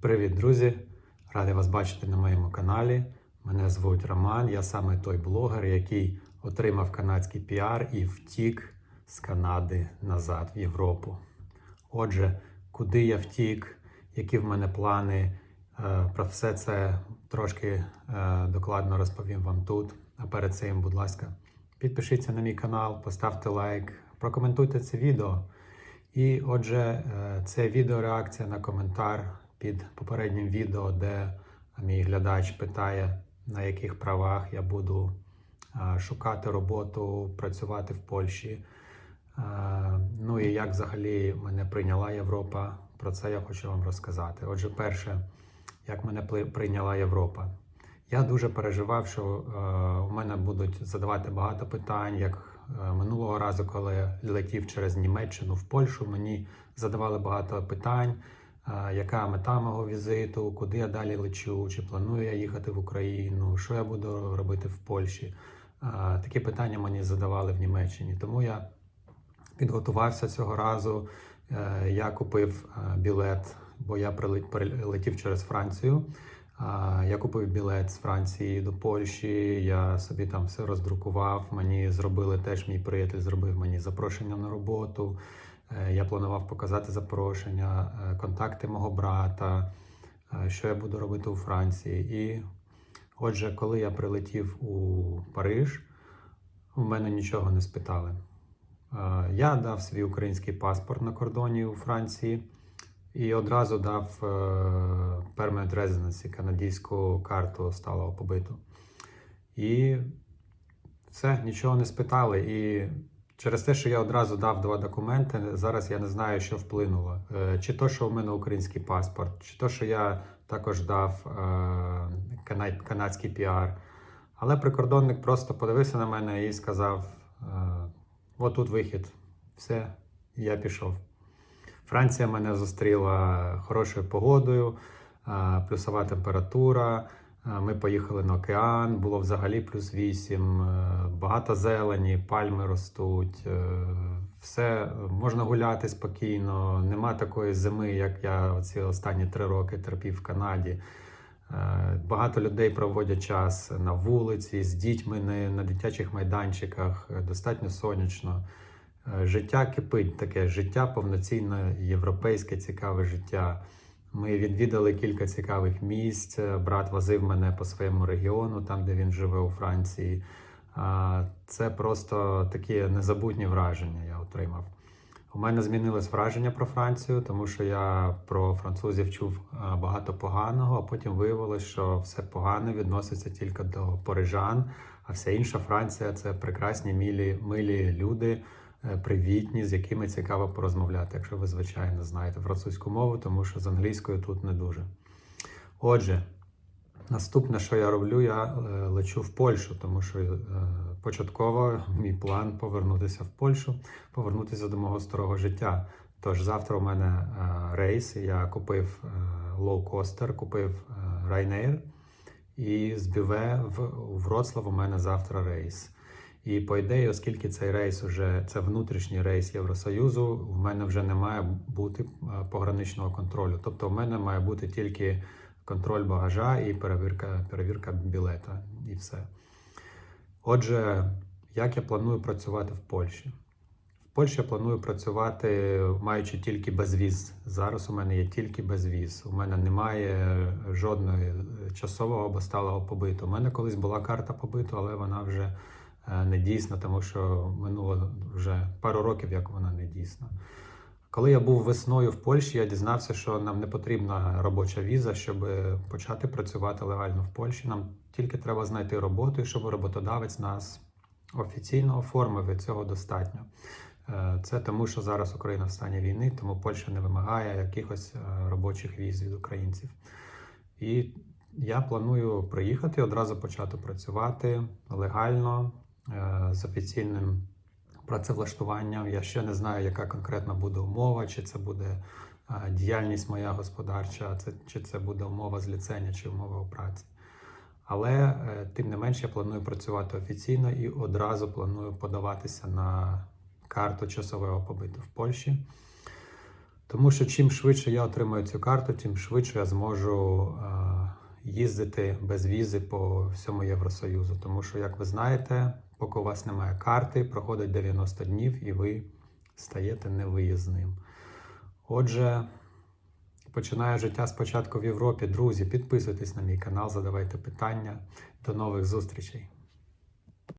Привіт, друзі! Радий вас бачити на моєму каналі. Мене звуть Роман. Я саме той блогер, який отримав канадський піар і втік з Канади назад в Європу. Отже, куди я втік, які в мене плани, е, про все це трошки е, докладно розповім вам тут. А перед цим, будь ласка, підпишіться на мій канал, поставте лайк, прокоментуйте це відео. І отже, е, це відеореакція на коментар під попереднім відео, де мій глядач питає, на яких правах я буду шукати роботу, працювати в Польщі. Ну і як взагалі мене прийняла Європа. Про це я хочу вам розказати. Отже, перше, як мене прийняла Європа. Я дуже переживав, що е, у мене будуть задавати багато питань. Як е, минулого разу, коли летів через Німеччину в Польщу, мені задавали багато питань, яка мета мого візиту, куди я далі лечу, чи планую я їхати в Україну, що я буду робити в Польщі. Такі питання мені задавали в Німеччині. Тому я підготувався цього разу. Е, Я купив е, білет, бо я прилетів через Францію. Я купив білет з Франції до Польщі. Я собі там все роздрукував. Мені зробили теж мій приятель, зробив мені запрошення на роботу. Е, Я планував показати запрошення, е, контакти мого брата, е, що я буду робити у Франції. І отже, коли я прилетів у Париж, у мене нічого не спитали. Я дав свій український паспорт на кордоні у Франції і одразу дав Permanent Residency, канадську карту сталого побиту. І все, нічого не спитали. І через те, що я одразу дав два документи, зараз я не знаю, що вплинуло. Е, Чи то, що у мене український паспорт, чи то, що я також дав е, канадський піар. Але прикордонник просто подивився на мене і сказав: е, отут вихід, все, я пішов. Франція мене зустріла хорошою погодою, плюсова температура. Ми поїхали на океан, було взагалі плюс 8, е, багато зелені, пальми ростуть, е, все можна гуляти спокійно. Нема такої зими, як я ці останні три роки терпів в Канаді. Е, Багато людей проводять час на вулиці з дітьми на, дитячих майданчиках, достатньо сонячно. Життя кипить таке життя повноцінне, європейське цікаве життя. Ми відвідали кілька цікавих місць. Брат возив мене по своєму регіону, там де він живе у Франції. Це просто такі незабутні враження я отримав. У мене змінилось враження про Францію, тому що я про французів чув багато поганого, а потім виявилось, що все погане відноситься тільки до парижан, а вся інша Франція це прекрасні, милі, милі люди, привітні, з якими цікаво порозмовляти, якщо ви, звичайно, знаєте французьку мову, тому що з англійською тут не дуже. Отже, наступне, що я роблю, я е, лечу в Польщу, тому що е, початково мій план повернутися в Польщу, повернутися до мого старого життя. Тож завтра у мене е, рейс. Я купив е, лоукостер, купив е, Ryanair, і з Бюве в Вроцлав у мене завтра рейс. І по ідеї, оскільки цей рейс уже це внутрішній рейс Євросоюзу, в мене вже не має бути е, пограничного контролю. Тобто, в мене має бути тільки контроль багажа і перевірка, перевірка білета, і все. Отже, як я планую працювати в Польщі? В Польщі я планую працювати, маючи тільки безвіз. Зараз у мене є тільки безвіз. У мене немає жодної часового або сталого побиту. У мене колись була карта побиту, але вона вже е, не дійсна, тому що минуло вже пару років, як вона не дійсна. Коли я був весною в Польщі, я дізнався, що нам не потрібна робоча віза, щоб почати працювати легально в Польщі. Нам тільки треба знайти роботу, щоб роботодавець нас офіційно оформив, і цього достатньо. Е, Це тому, що зараз Україна в стані війни, тому Польща не вимагає якихось е, робочих віз від українців. І я планую приїхати одразу почати працювати легально е, з офіційним працевлаштуванням. Я ще не знаю, яка конкретно буде умова, чи це буде е, діяльність моя господарча, чи це буде умова з ліцензія, чи умова у праці. Але е, тим не менш я планую працювати офіційно і одразу планую подаватися на карту часового побиту в Польщі. Тому що чим швидше я отримаю цю карту, тим швидше я зможу е, їздити без візи по всьому Євросоюзу. Тому що, як ви знаєте, поки у вас немає карти, проходить 90 днів і ви стаєте невиїзним. Отже, починаю життя спочатку в Європі. Друзі, підписуйтесь на мій канал, задавайте питання. До нових зустрічей!